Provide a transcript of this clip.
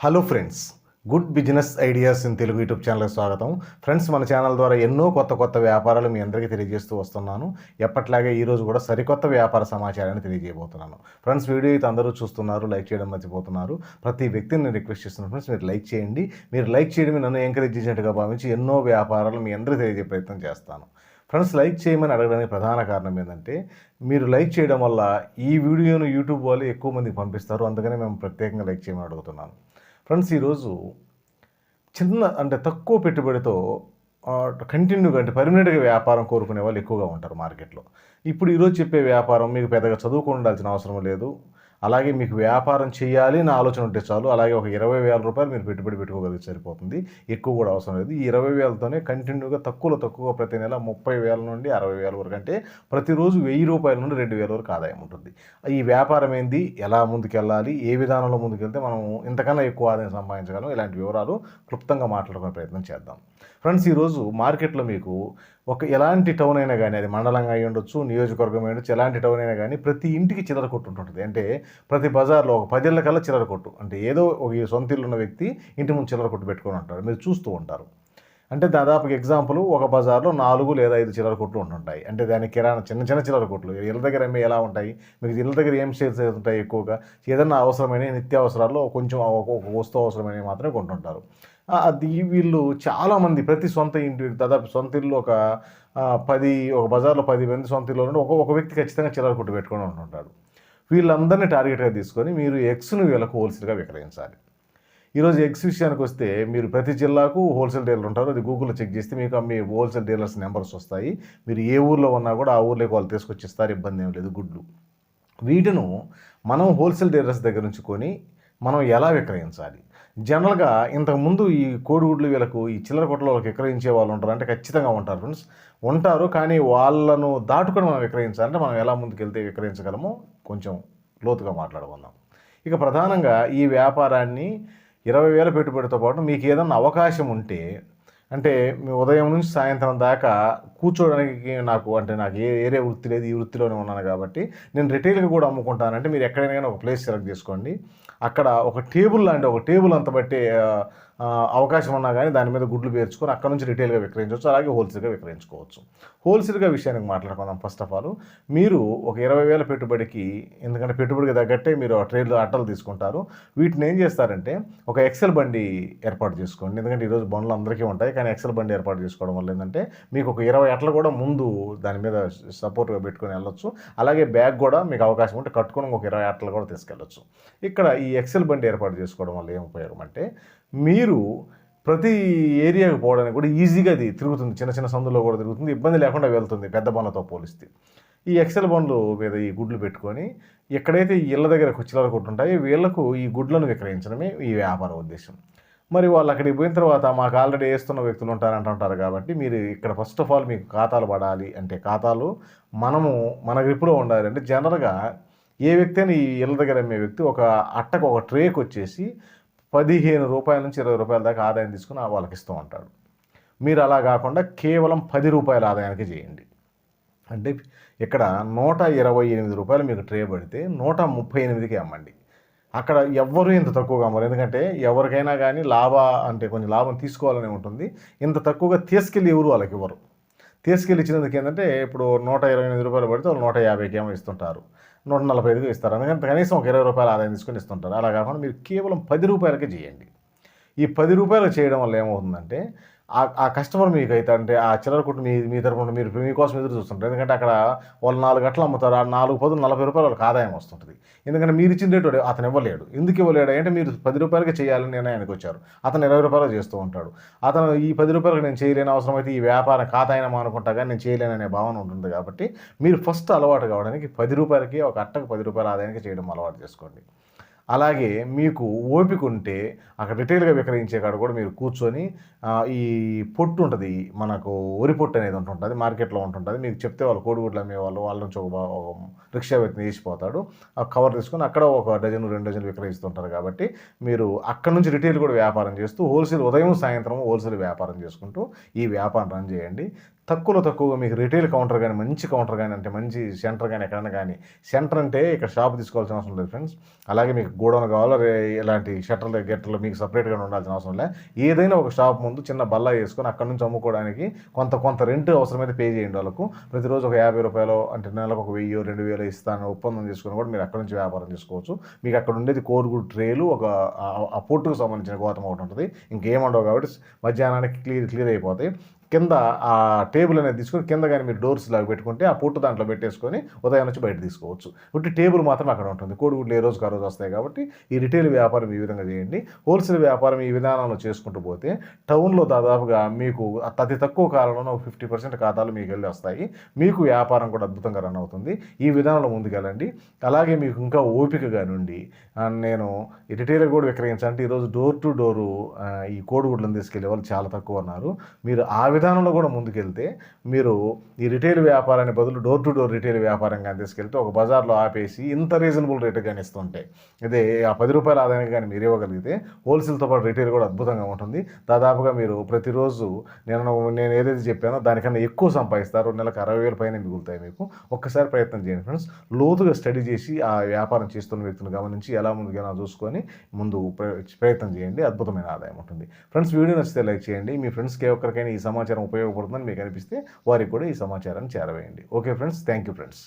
Hello friends good business ideas in Telugu YouTube ఛానల్కి స్వాగతం. Friends మన ఛానల్ ద్వారా ఎన్నో కొత్త కొత్త వ్యాపారాలు మీ అందరికీ తెలియజేస్తూ వస్తున్నాను. ఎప్పట్లాగే ఈరోజు కూడా సరికొత్త వ్యాపార సమాచారాన్ని తెలియజేయబోతున్నాను. ఫ్రెండ్స్ వీడియో అయితే అందరూ చూస్తున్నారు లైక్ చేయడం మర్చిపోతున్నారు. ప్రతి వ్యక్తిని నేను రిక్వెస్ట్ చేస్తున్నాను ఫ్రెండ్స్ మీరు లైక్ చేయండి. మీరు లైక్ చేయడం నన్ను ఎంకరేజ్ చేసినట్టుగా భావించి ఎన్నో వ్యాపారాలు మీ అందరికీ తెలియజే ప్రయత్నం చేస్తాను. ఫ్రెండ్స్ లైక్ చేయమని అడగడానికి ప్రధాన కారణం ఏంటంటే మీరు లైక్ చేయడం వల్ల ఈ వీడియోను యూట్యూబ్ వాళ్ళు ఎక్కువ మందికి పంపిస్తారు. అందుకనే మేము ప్రత్యేకంగా లైక్ చేయమని అడుగుతున్నాను. ఫ్రెండ్స్ ఈరోజు చిన్న అంటే తక్కువ పెట్టుబడితో కంటిన్యూగా అంటే పర్మనెంట్గా వ్యాపారం కోరుకునే వాళ్ళు ఎక్కువగా ఉంటారు మార్కెట్లో. ఇప్పుడు ఈరోజు చెప్పే వ్యాపారం మీకు పెద్దగా చదువుకుండాల్సిన ఉండాల్సిన అవసరం లేదు. అలాగే మీకు వ్యాపారం చేయాలి అని ఆలోచన ఉంటే చాలు. అలాగే ఒక ఇరవై వేల రూపాయలు మీరు పెట్టుబడి పెట్టుకోగలిగితే సరిపోతుంది. ఎక్కువ కూడా అవసరం లేదు. ఈ ఇరవై వేలతోనే కంటిన్యూగా తక్కువలో తక్కువ ప్రతి నెల ముప్పై వేల నుండి అరవై వేల వరకు అంటే ప్రతిరోజు వెయ్యి రూపాయల నుండి రెండు వేల వరకు ఆదాయం ఉంటుంది. ఈ వ్యాపారం ఏంది? ఎలా ముందుకెళ్ళాలి? ఏ విధానంలో ముందుకెళ్తే మనం ఇంతకన్నా ఎక్కువ ఆదాయం సంపాదించగలం? ఇలాంటి వివరాలు క్లుప్తంగా మాట్లాడుకునే ప్రయత్నం చేద్దాం. ఫ్రెండ్స్ ఈరోజు మార్కెట్లో మీకు ఒక ఎలాంటి టౌన్ అయినా కానీ అది మండలంగా అయి ఉండొచ్చు నియోజకవర్గం అయి ఉండొచ్చు ఎలాంటి టౌన్ అయినా కానీ ప్రతి ఇంటికి చిల్లర కొట్టు ఉంటుంటుంది. అంటే ప్రతి బజార్లో ఒక పదేళ్ళ కల్లా చిల్లర కొట్టు. అంటే ఏదో ఒక సొంత ఇల్లు ఉన్న వ్యక్తి ఇంటి ముందు చిల్లర కొట్టు పెట్టుకొని ఉంటారు. మీరు చూస్తూ ఉంటారు. అంటే దాదాపు ఎగ్జాంపుల్ ఒక బజార్లో నాలుగు లేదా ఐదు చిల్లర కొట్లు ఉంటుంటాయి. అంటే దాని కిరాణా చిన్న చిన్న చిల్లర కొట్లు. ఇళ్ళ దగ్గర అమ్మే ఎలా ఉంటాయి? మీకు ఇళ్ళ దగ్గర ఏం సేల్స్ ఉంటాయి ఎక్కువగా? ఏదన్నా అవసరమైన నిత్యావసరాల్లో కొంచెం ఒక వస్తువు అవసరమైనవి మాత్రమే కొంటుంటారు. అది వీళ్ళు చాలామంది ప్రతి సొంత ఇంటి దాదాపు సొంత ఇల్లు ఒక పది ఒక బజార్లో పది మంది సొంత ఇల్లు ఒక ఒక వ్యక్తి ఖచ్చితంగా చిల్లర కొట్టు పెట్టుకొని ఉంటుంటాడు. వీళ్ళందరినీ టార్గెట్గా తీసుకొని మీరు ఎక్స్ను వీళ్ళకు హోల్సేల్గా విక్రయించాలి. ఈరోజు ఎగ్స్ విషయానికి వస్తే మీరు ప్రతి జిల్లాకు హోల్సేల్ డీలర్ ఉంటారు. అది గూగుల్లో చెక్ చేస్తే మీకు మీ హోల్సేల్ డీలర్స్ నెంబర్స్ వస్తాయి. మీరు ఏ ఊర్లో ఉన్నా కూడా ఆ ఊర్లోకి వాళ్ళు తీసుకొచ్చి ఇస్తారు. ఇబ్బంది ఏం లేదు. గుడ్లు. వీటిను మనం హోల్సేల్ డీలర్స్ దగ్గర నుంచి కొని మనం ఎలా విక్రయించాలి? జనరల్గా ఇంతకుముందు ఈ కోడిగుడ్లు వీళ్ళకు ఈ చిల్లర కొట్ల వాళ్ళకి విక్రయించే వాళ్ళు ఉంటారు. అంటే ఖచ్చితంగా ఉంటారు ఫ్రెండ్స్. ఉంటారు కానీ వాళ్ళను దాటుకొని మనం విక్రయించాలంటే మనం ఎలా ముందుకెళ్తే విక్రయించగలమో కొంచెం లోతుగా మాట్లాడుకుందాం. ఇక ప్రధానంగా ఈ వ్యాపారాన్ని ఇరవై వేల పెట్టుబడితో పాటు మీకు ఏదన్నా అవకాశం ఉంటే అంటే ఉదయం నుంచి సాయంత్రం దాకా కూర్చోవడానికి నాకు అంటే నాకు ఏ ఏరే వృత్తి లేదు ఈ వృత్తిలోనే ఉన్నాను కాబట్టి నేను రిటైల్గా కూడా అమ్ముకుంటానంటే మీరు ఎక్కడైనా కానీ ఒక ప్లేస్ సెలెక్ట్ చేసుకోండి. అక్కడ ఒక టేబుల్ లాంటి ఒక టేబుల్ అంత బట్టి అవకాశం ఉన్నా కానీ దాని మీద గుడ్లు పేర్చుకొని అక్కడ నుంచి రిటైల్గా విక్రయించవచ్చు అలాగే హోల్సేల్గా విక్రయించుకోవచ్చు. హోల్సేల్గా విషయానికి మాట్లాడుకుందాం ఫస్ట్ ఆఫ్ ఆల్. మీరు ఒక ఇరవై వేల పెట్టుబడికి ఎందుకంటే పెట్టుబడికి తగ్గట్టే మీరు ఆ ట్రేడ్లో అట్టలు తీసుకుంటారు. వీటిని ఏం చేస్తారంటే ఒక ఎక్సెల్ బండి ఏర్పాటు చేసుకోండి. ఎందుకంటే ఈరోజు బండ్లు అందరికీ ఉంటాయి కానీ ఎక్సెల్ బండి ఏర్పాటు చేసుకోవడం వల్ల ఏంటంటే మీకు ఒక ఇరవై అట్ల కూడా ముందు దాని మీద సపోర్ట్గా పెట్టుకొని వెళ్ళొచ్చు. అలాగే బ్యాగ్ కూడా మీకు అవకాశం ఉంటే కట్టుకొని ఒక ఇరవై అట్ల కూడా తీసుకెళ్ళొచ్చు. ఇక్కడ ఈ ఎక్సెల్ బండి ఏర్పాటు చేసుకోవడం వల్ల ఏం ఉపయోగం అంటే మీరు ప్రతి ఏరియాకి పోవడానికి కూడా ఈజీగా అది తిరుగుతుంది. చిన్న చిన్న సందులో కూడా తిరుగుతుంది. ఇబ్బంది లేకుండా వెళ్తుంది పెద్ద బండ్లతో పోలిస్తే. ఈ ఎక్సెల్ బండ్లు మీద ఈ గుడ్లు పెట్టుకొని ఎక్కడైతే ఈ ఇళ్ళ దగ్గర కుచ్చిలలు కొట్టుంటాయో వీళ్ళకు ఈ గుడ్లను విక్రయించడమే ఈ వ్యాపార ఉద్దేశం. మరి వాళ్ళు అక్కడికి పోయిన తర్వాత మాకు ఆల్రెడీ వేస్తున్న వ్యక్తులు ఉంటారంటుంటారు కాబట్టి మీరు ఇక్కడ ఫస్ట్ ఆఫ్ ఆల్ మీకు ఖాతాలు పడాలి అంటే ఖాతాలు మనము మన గ్రిప్లో ఉండాలి అంటే జనరల్గా ఏ వ్యక్తి అయినా ఈ ఇళ్ళ దగ్గర అమ్మే వ్యక్తి ఒక అట్టకు ఒక ట్రేక్ వచ్చేసి పదిహేను రూపాయల నుంచి ఇరవై రూపాయల దాకా ఆదాయం తీసుకుని వాళ్ళకి ఇస్తూ ఉంటాడు. మీరు అలా కాకుండా కేవలం పది రూపాయల ఆదాయానికి చేయండి. అంటే ఇక్కడ నూట ఇరవై ఎనిమిది రూపాయలు మీకు ట్రే పడితే నూట ముప్పై ఎనిమిదికి అమ్మండి. అక్కడ ఎవ్వరూ ఇంత తక్కువగా అమ్మరు. ఎందుకంటే ఎవరికైనా కానీ లాభ అంటే కొంచెం లాభం తీసుకోవాలని ఉంటుంది. ఇంత తక్కువగా తీసుకెళ్ళి ఎవరు వాళ్ళకి ఇవ్వరు. తీసుకెళ్ళి ఇచ్చినందుకు ఏంటంటే ఇప్పుడు నూట ఇరవై ఎనిమిది రూపాయలు పడితే వాళ్ళు నూట యాభైకి ఏమో ఇస్తుంటారు. నూట నలభై ఐదుకు ఇస్తారు. అందుకని కనీసం ఒక ఇరవై రూపాయలు ఆదాయం తీసుకొని ఇస్తుంటారు. అలా కాకుండా మీరు కేవలం పది రూపాయలకే చేయండి. ఈ పది రూపాయలు చేయడం వల్ల ఏమవుతుందంటే ఆ ఆ కస్టమర్ మీకు అయితే అంటే ఆ చిల్లర కొట్టు మీ మీ తరపున మీరు మీకోసం ఎదురు చూస్తుంటారు. ఎందుకంటే అక్కడ వాళ్ళు నాలుగు గంటలు అమ్ముతారు. ఆ నాలుగు పదులు నలభై రూపాయలు వాళ్ళకి ఆదాయం వస్తుంటుంది. ఎందుకంటే మీరు ఇచ్చిన రేటు అతను ఇవ్వలేడు. ఎందుకు ఇవ్వలేడు అంటే మీరు పది రూపాయలకి చేయాలని నిర్ణయానికి వచ్చారు. అతను ఇరవై రూపాయలు చేస్తూ ఉంటాడు. అతను ఈ పది రూపాయలకు నేను చేయలేని అవసరం అయితే ఈ వ్యాపారం ఖాతా అనుకుంటా కానీ నేను చేయలేననే భావన ఉంటుంది కాబట్టి మీరు ఫస్ట్ అలవాటు కావడానికి పది రూపాయలకి ఒక అట్టకు పది రూపాయల ఆదాయానికి చేయడం అలవాటు చేసుకోండి. అలాగే మీకు ఓపిక ఉంటే అక్కడ రిటైల్గా విక్రయించే కాడ కూడా మీరు కూర్చొని ఈ పొట్టు ఉంటుంది మనకు వరి పొట్టు అనేది ఉంటుంటుంది మార్కెట్లో ఉంటుంటుంది మీకు చెప్తే వాళ్ళు కోడిగుడ్లు అమ్మేవాళ్ళు వాళ్ళ నుంచి ఒక ఒక రిక్షా వ్యక్తిని వేసిపోతాడు ఆ కవర్ తీసుకొని అక్కడ ఒక డజన్ రెండు డజన్లు విక్రయిస్తుంటారు కాబట్టి మీరు అక్కడ నుంచి రిటైల్ కూడా వ్యాపారం చేస్తూ హోల్సేల్ ఉదయం సాయంత్రం హోల్సేల్ వ్యాపారం చేసుకుంటూ ఈ వ్యాపారం రన్ చేయండి. తక్కువలో తక్కువగా మీకు రిటైల్ కౌంటర్ కానీ మంచి కౌంటర్ కానీ అంటే మంచి సెంటర్ కానీ ఎక్కడైనా కానీ సెంటర్ అంటే ఇక్కడ షాప్ తీసుకోవాల్సిన అవసరం లేదు ఫ్రెండ్స్ అలాగే మీకు గోడౌన్ కావాలో ఇలాంటి షట్టర్లు గెట్టర్లు మీకు సపరేట్గా ఉండాల్సిన అవసరం లేదు ఏదైనా ఒక షాప్ ముందు చిన్న బల్ల వేసుకొని అక్కడ నుంచి అమ్ముకోవడానికి కొంత కొంత రెంట్ అవసరమైతే పే చేయండి వాళ్ళకు. ప్రతిరోజు ఒక యాభై రూపాయలు అంటే నెలకు ఒక వెయ్యి రెండు వేలు ఇస్తాను ఒప్పందం చేసుకుని కూడా మీరు అక్కడ నుంచి వ్యాపారం చేసుకోవచ్చు. మీకు అక్కడ ఉండేది కోరుగుడు ట్రేలు ఒక ఆ- పొట్టుకు సంబంధించిన గోతం ఒకటి ఉంటుంది. ఇంకేముండవు కాబట్టి మధ్యాహ్నానికి క్లియర్ క్లియర్ అయిపోతాయి. కింద ఆ టేబుల్ అనేది తీసుకొని కింద కానీ మీరు డోర్స్ లాగా పెట్టుకుంటే ఆ పొట్టు దాంట్లో పెట్టేసుకొని ఉదయం నుంచి బయట తీసుకోవచ్చు. ఒకటి టేబుల్ మాత్రం అక్కడ ఉంటుంది. కోడిగుడ్లు ఏ రోజుకి ఆ రోజు వస్తాయి కాబట్టి ఈ రిటైల్ వ్యాపారం ఈ విధంగా చేయండి. హోల్సేల్ వ్యాపారం ఈ విధానంలో చేసుకుంటూ పోతే టౌన్లో దాదాపుగా మీకు అతి తక్కువ కాలంలో ఒక ఫిఫ్టీ పర్సెంట్ ఖాతాలు మీకు వెళ్ళి వస్తాయి. మీకు వ్యాపారం కూడా అద్భుతంగా రన్ అవుతుంది. ఈ విధానంలో ముందుకెళ్ళండి. అలాగే మీకు ఇంకా ఓపికగా నుండి నేను ఈ కూడా విక్రయించాలంటే ఈరోజు డోర్ టు డోరు ఈ కోడిగుడ్లను తీసుకెళ్ళే వాళ్ళు చాలా తక్కువ ఉన్నారు. మీరు ఆ విధానంలో కూడా ముందుకెళ్తే మీరు ఈ రిటైల్ వ్యాపారాన్ని బదులు డోర్ టు డోర్ రిటైల్ వ్యాపారం కానీ తీసుకెళ్తే ఒక బజార్లో ఆపేసి ఇంత రీజనబుల్ రేటు కానీ ఇస్తుంటాయి. ఇదే ఆ పది రూపాయల ఆదాయానికి కానీ మీరు ఇవ్వగలిగితే హోల్సేల్తో పాటు రిటైల్ కూడా అద్భుతంగా ఉంటుంది. దాదాపుగా మీరు ప్రతిరోజు నేను నేను ఏదైతే చెప్పానో దానికన్నా ఎక్కువ సంపాదిస్తారు. నెలకు అరవై వేల పైన మిగులుతాయి మీకు. ఒక్కసారి ప్రయత్నం చేయండి ఫ్రెండ్స్ లోతుగా స్టడీ చేసి ఆ వ్యాపారం చేస్తున్న వ్యక్తిని గమనించి ఎలా ముందుగా చూసుకొని ముందు ప్రయత్నం చేయండి. అద్భుతమైన ఆదాయం ఉంటుంది. ఫ్రెండ్స్ వీడియో నచ్చితే లైక్ చేయండి. మీ ఫ్రెండ్స్కి ఒక్కరికైనా ఈ సమాచారం ఉపయోగపడుతుందని మీకు అనిపిస్తే వారికి కూడా ఈ సమాచారాన్ని చేరవేయండి. Okay friends thank you friends.